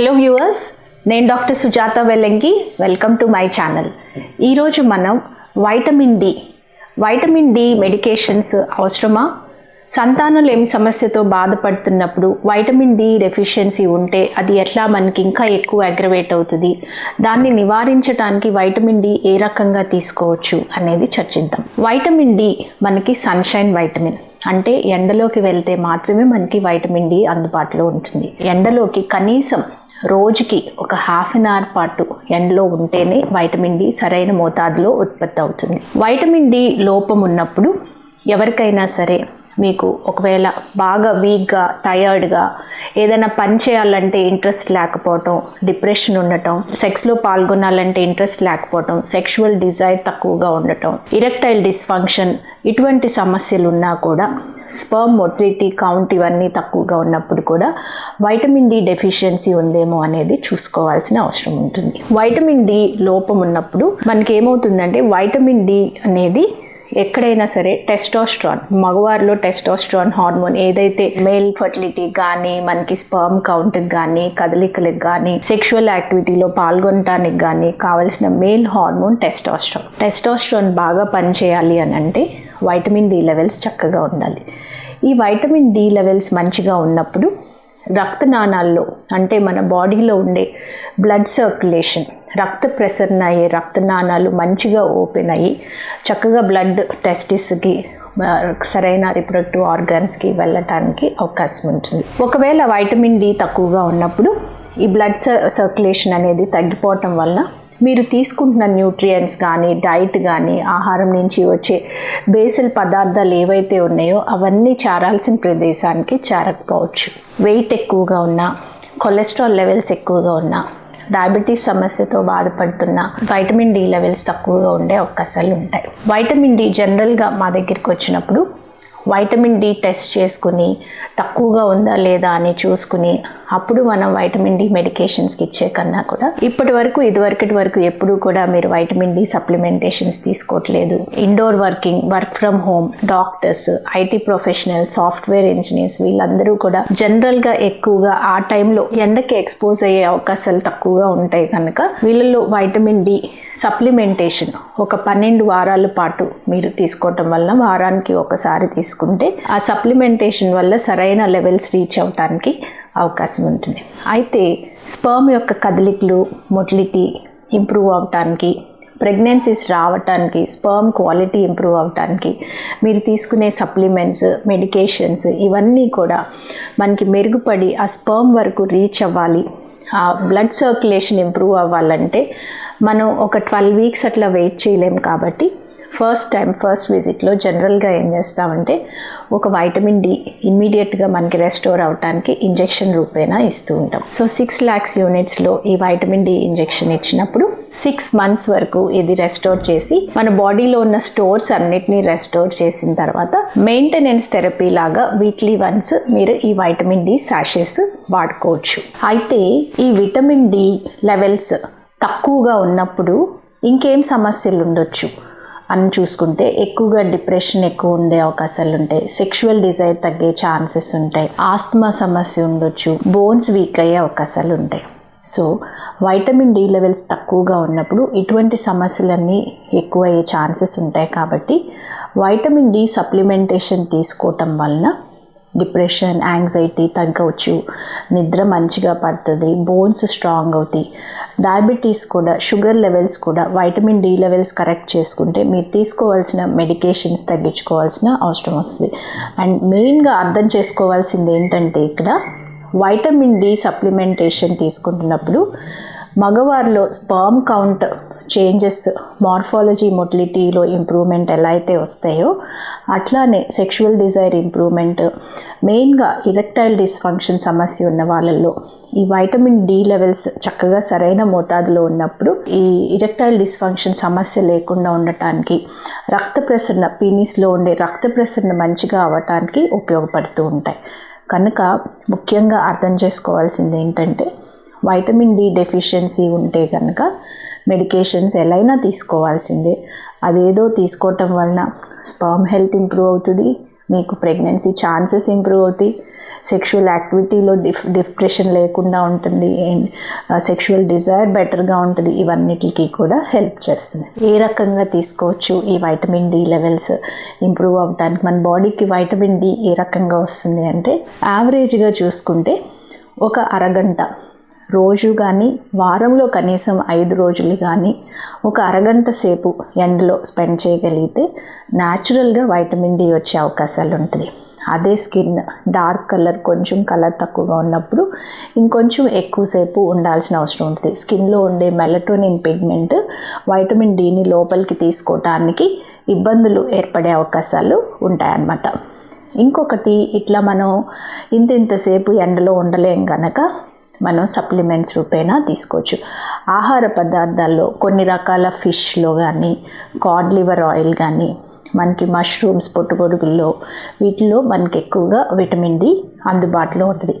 Hello viewers నేను doctor Sujatha Vellanki welcome to my channel ఈరోజు మనం vitamin D vitamin D medications అవసరమా? సంతానలేమి సమస్యతో బాధపడుతున్నప్పుడు వైటమిన్ డి డెఫిషియన్సీ ఉంటే అది ఎట్లా మనకి ఇంకా ఎక్కువ అగ్రవేట్ అవుతుంది? దాన్ని నివారించడానికి వైటమిన్ డి ఏ రకంగా తీసుకోవచ్చు అనేది చర్చిద్దాం. వైటమిన్ డి మనకి సన్షైన్ వైటమిన్ అంటే ఎండలోకి వెళ్తే మాత్రమే మనకి వైటమిన్ డి అందుబాటులో ఉంటుంది. ఎండలోకి కనీసం రోజుకి ఒక హాఫ్ అన్ అవర్ పాటు ఎండలో ఉంటేనే వైటమిన్ డి సరైన మోతాదులో ఉత్పత్తి అవుతుంది. వైటమిన్ డి లోపం ఉన్నప్పుడు ఎవరికైనా సరే మీకు ఒకవేళ బాగా వీక్గా టయర్డ్గా ఏదైనా పని చేయాలంటే ఇంట్రెస్ట్ లేకపోవటం డిప్రెషన్ ఉండటం సెక్స్లో పాల్గొనాలంటే ఇంట్రెస్ట్ లేకపోవటం సెక్షువల్ డిజైర్ తక్కువగా ఉండటం ఇరెక్టైల్ డిస్ఫంక్షన్ ఇటువంటి సమస్యలు ఉన్నా కూడా స్పర్మ్ మొటిలిటీ కౌంట్ ఇవన్నీ తక్కువగా ఉన్నప్పుడు కూడా వైటమిన్ డి డెఫిషియన్సీ ఉందేమో అనేది చూసుకోవాల్సిన అవసరం ఉంటుంది. వైటమిన్ డి లోపం ఉన్నప్పుడు మనకి ఏమవుతుందంటే వైటమిన్ డి అనేది ఎక్కడైనా సరే టెస్టోస్ట్రాన్ మగవారిలో టెస్టోస్ట్రాన్ హార్మోన్ ఏదైతే మేల్ ఫర్టిలిటీ కానీ మనకి స్పర్మ్ కౌంట్కి కానీ కదలికలకు కానీ సెక్షువల్ యాక్టివిటీలో పాల్గొనటానికి కానీ కావలసిన మేల్ హార్మోన్ టెస్టోస్ట్రాన్ టెస్టోస్ట్రాన్ బాగా పనిచేయాలి అని అంటే వైటమిన్ డి లెవెల్స్ చక్కగా ఉండాలి. ఈ వైటమిన్ డి లెవెల్స్ మంచిగా ఉన్నప్పుడు రక్తనాళాల్లో అంటే మన బాడీలో ఉండే బ్లడ్ సర్క్యులేషన్ రక్త ప్రసరణ అయ్యే రక్తనాళాలు మంచిగా ఓపెన్ అయ్యి చక్కగా బ్లడ్ టెస్టిస్కి సరైన రిప్రొడక్టివ్ ఆర్గాన్స్కి వెళ్ళటానికి అవకాశం ఉంటుంది. ఒకవేళ వైటమిన్ డి తక్కువగా ఉన్నప్పుడు ఈ బ్లడ్ సర్క్యులేషన్ అనేది తగ్గిపోవటం వలన మీరు తీసుకుంటున్న న్యూట్రియంట్స్ కానీ డైట్ కానీ ఆహారం నుంచి వచ్చే బేసిల్ పదార్థాలు ఏవైతే ఉన్నాయో అవన్నీ చేరాల్సిన ప్రదేశానికి చేరకపోవచ్చు. వెయిట్ ఎక్కువగా ఉన్నా కొలెస్ట్రాల్ లెవెల్స్ ఎక్కువగా ఉన్నా డయాబెటీస్ సమస్యతో బాధపడుతున్న వైటమిన్ డి లెవెల్స్ తక్కువగా ఉండే అవకాశాలు ఉంటాయి. వైటమిన్ డి జనరల్గా మా దగ్గరికి వచ్చినప్పుడు వైటమిన్ డి టెస్ట్ చేసుకుని తక్కువగా ఉందా లేదా అని చూసుకుని అప్పుడు మనం వైటమిన్ డి మెడికేషన్స్కి ఇచ్చే కన్నా కూడా ఇప్పటి వరకు ఇదివరకటి వరకు ఎప్పుడూ కూడా మీరు వైటమిన్ డి సప్లిమెంటేషన్స్ తీసుకోవట్లేదు. Indoor working work from home doctors IT professional software engineers వీళ్ళందరూ కూడా జనరల్గా ఎక్కువగా ఆ టైంలో ఎండకి ఎక్స్పోజ్ అయ్యే అవకాశాలు తక్కువగా ఉంటాయి కనుక వీళ్ళలో వైటమిన్ డి సప్లిమెంటేషన్ ఒక పన్నెండు వారాల పాటు మీరు తీసుకోవటం వల్ల వారానికి ఒకసారి తీసుకుంటే ఆ సప్లిమెంటేషన్ వల్ల సరైన లెవెల్స్ రీచ్ అవటానికి అవకాశం ఉంటుంది. అయితే స్పర్మ్ యొక్క కదలికలు మొటిలిటీ ఇంప్రూవ్ అవటానికి ప్రెగ్నెన్సీస్ రావటానికి స్పర్మ్ క్వాలిటీ ఇంప్రూవ్ అవటానికి మీరు తీసుకునే సప్లిమెంట్స్ మెడికేషన్స్ ఇవన్నీ కూడా మనకి మెరుగుపడి ఆ స్పర్మ్ వరకు రీచ్ అవ్వాలి. ఆ బ్లడ్ సర్క్యులేషన్ ఇంప్రూవ్ అవ్వాలంటే మనం ఒక ట్వెల్వ్ వీక్స్ అట్లా వెయిట్ చేయలేం కాబట్టి ఫస్ట్ టైం ఫస్ట్ విజిట్లో జనరల్గా ఏం చేస్తామంటే ఒక వైటమిన్ డి ఇమ్మీడియట్గా మనకి రెస్టోర్ అవడానికి ఇంజెక్షన్ రూపేణా ఇస్తూ ఉంటాం. సో సిక్స్ ల్యాక్స్ యూనిట్స్లో ఈ వైటమిన్ డి ఇంజెక్షన్ ఇచ్చినప్పుడు సిక్స్ మంత్స్ వరకు ఇది రెస్టోర్ చేసి మన బాడీలో ఉన్న స్టోర్స్ అన్నిటినీ రెస్టోర్ చేసిన తర్వాత మెయింటెనెన్స్ థెరపీ లాగా వీక్లీ వన్స్ మీరు ఈ వైటమిన్ డి సాషెస్ వాడుకోవచ్చు. అయితే ఈ విటమిన్ డి లెవెల్స్ తక్కువగా ఉన్నప్పుడు ఇంకేం సమస్యలు ఉండొచ్చు అని చూసుకుంటే ఎక్కువగా డిప్రెషన్ ఎక్కువ ఉండే అవకాశాలు ఉంటాయి. సెక్షువల్ డిజైర్ తగ్గే ఛాన్సెస్ ఉంటాయి. ఆస్తమా సమస్య ఉండొచ్చు. బోన్స్ వీక్ అయ్యే అవకాశాలు ఉంటాయి. సో వైటమిన్ డి లెవెల్స్ తక్కువగా ఉన్నప్పుడు ఇటువంటి సమస్యలన్నీ ఎక్కువ అయ్యే ఛాన్సెస్ ఉంటాయి కాబట్టి వైటమిన్ డి సప్లిమెంటేషన్ తీసుకోవటం వలన డిప్రెషన్ యాంగ్జైటీ తగ్గవచ్చు. నిద్ర మంచిగా పడుతుంది. బోన్స్ స్ట్రాంగ్ అవుతాయి. డయాబెటీస్ కూడా షుగర్ లెవెల్స్ కూడా వైటమిన్ డి లెవెల్స్ కరెక్ట్ చేసుకుంటే మీరు తీసుకోవాల్సిన మెడికేషన్స్ తగ్గించుకోవాల్సిన అవసరం వస్తుంది. అండ్ మెయిన్గా అర్థం చేసుకోవాల్సింది ఏంటంటే ఇక్కడ వైటమిన్ డి సప్లిమెంటేషన్ తీసుకుంటున్నప్పుడు మగవారిలో స్పర్మ్ కౌంట్ చేంజెస్ మార్ఫాలజీ మొటిలిటీలో ఇంప్రూవ్మెంట్ ఎలా అయితే వస్తాయో అట్లానే సెక్షువల్ డిజైర్ ఇంప్రూవ్మెంట్ మెయిన్గా ఇరెక్టైల్ డిస్ఫంక్షన్ సమస్య ఉన్న వాళ్ళల్లో ఈ వైటమిన్ డి లెవెల్స్ చక్కగా సరైన మోతాదులో ఉన్నప్పుడు ఈ ఇరెక్టైల్ డిస్ఫంక్షన్ సమస్య లేకుండా ఉండటానికి రక్త ప్రసరణ పీనిస్లో ఉండే రక్త ప్రసరణ మంచిగా అవ్వటానికి ఉపయోగపడుతూ ఉంటాయి. కనుక ముఖ్యంగా అర్థం చేసుకోవాల్సింది ఏంటంటే వైటమిన్ డి డెఫిషియన్సీ ఉంటే కనుక మెడికేషన్స్ ఎలా అయినా తీసుకోవాల్సిందే. అదేదో తీసుకోవటం వలన స్పర్మ్ హెల్త్ ఇంప్రూవ్ అవుతుంది మీకు ప్రెగ్నెన్సీ ఛాన్సెస్ ఇంప్రూవ్ అవుతాయి. సెక్షువల్ యాక్టివిటీలో డిఫ్ డిప్రెషన్ లేకుండా ఉంటుంది. అండ్ సెక్షువల్ డిజైర్ బెటర్గా ఉంటుంది. ఇవన్నిటికీ కూడా హెల్ప్ చేస్తుంది. ఏ రకంగా తీసుకోవచ్చు ఈ వైటమిన్ డి లెవెల్స్ ఇంప్రూవ్ అవ్వడానికి మన బాడీకి వైటమిన్ డి ఏ రకంగా వస్తుంది అంటే యావరేజ్గా చూసుకుంటే ఒక అరగంట రోజు కానీ వారంలో కనీసం ఐదు రోజులు కానీ ఒక అరగంట సేపు ఎండలో స్పెండ్ చేయగలిగితే న్యాచురల్గా వైటమిన్ డి వచ్చే అవకాశాలు ఉంటుంది. అదే స్కిన్ డార్క్ కలర్ కొంచెం కలర్ తక్కువగా ఉన్నప్పుడు ఇంకొంచెం ఎక్కువసేపు ఉండాల్సిన అవసరం ఉంటుంది. స్కిన్లో ఉండే మెలటోనిన్ పిగ్మెంట్ వైటమిన్ డిని లోపలికి తీసుకోవటానికి ఇబ్బందులు ఏర్పడే అవకాశాలు ఉంటాయన్నమాట. ఇంకొకటి ఇట్లా మనం ఇంత ఇంతసేపు ఎండలో ఉండలేం కనుక మనం సప్లిమెంట్స్ రూపేణా తీసుకోవచ్చు. ఆహార పదార్థాల్లో కొన్ని రకాల ఫిష్లో కానీ కాడ్ లివర్ ఆయిల్ కానీ మనకి మష్రూమ్స్ పొట్టుగొడుగుల్లో వీటిలో మనకి ఎక్కువగా విటమిన్ డి అందుబాటులో ఉంటుంది.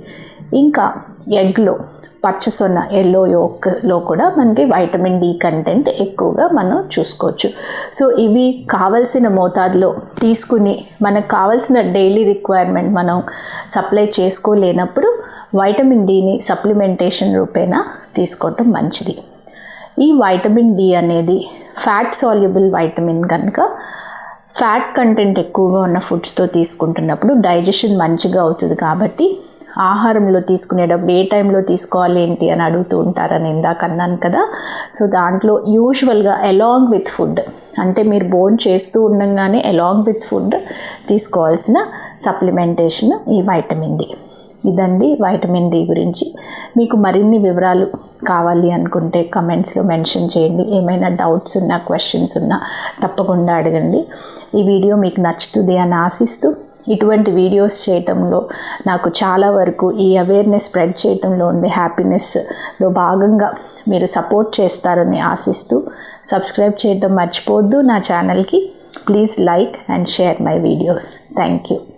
ఇంకా ఎగ్లో పచ్చసొన్న ఎల్లో యోక్లో కూడా మనకి వైటమిన్ డి కంటెంట్ ఎక్కువగా మనం చూసుకోవచ్చు. సో ఇవి కావలసిన మోతాదులో తీసుకుని మనకు కావాల్సిన డైలీ రిక్వైర్మెంట్ మనం సప్లై చేసుకోలేనప్పుడు వైటమిన్ డిని సప్లిమెంటేషన్ రూపేణా తీసుకోవటం మంచిది. ఈ వైటమిన్ డి అనేది ఫ్యాట్ సాల్యుబుల్ వైటమిన్ కనుక ఫ్యాట్ కంటెంట్ ఎక్కువగా ఉన్న ఫుడ్స్తో తీసుకుంటున్నప్పుడు డైజెషన్ మంచిగా అవుతుంది కాబట్టి ఆహారంలో తీసుకునేటప్పుడు ఏ టైంలో తీసుకోవాలి ఏంటి అని అడుగుతూ ఉంటారని ఇందాక అన్నాను కదా. సో దాంట్లో యూజువల్గా అలాంగ్ విత్ ఫుడ్ అంటే మీరు బోన్ చేస్తూ ఉండగానే అలాంగ్ విత్ ఫుడ్ తీసుకోవాల్సిన సప్లిమెంటేషన్ ఈ వైటమిన్ డి ఇదండి వైటమిన్ డి గురించి. మీకు మరిన్ని వివరాలు కావాలి అనుకుంటే కమెంట్స్లో మెన్షన్ చేయండి. ఏమైనా డౌట్స్ ఉన్నా క్వశ్చన్స్ ఉన్నా తప్పకుండా అడగండి. ఈ వీడియో మీకు నచ్చుతుంది అని ఆశిస్తూ ఇటువంటి వీడియోస్ చేయటంలో నాకు చాలా వరకు ఈ అవేర్నెస్ స్ప్రెడ్ చేయటంలో ఉండే హ్యాపీనెస్లో భాగంగా మీరు సపోర్ట్ చేస్తారని ఆశిస్తూ సబ్స్క్రైబ్ చేయటం మర్చిపోవద్దు. నా ఛానల్కి please like and share my videos thank you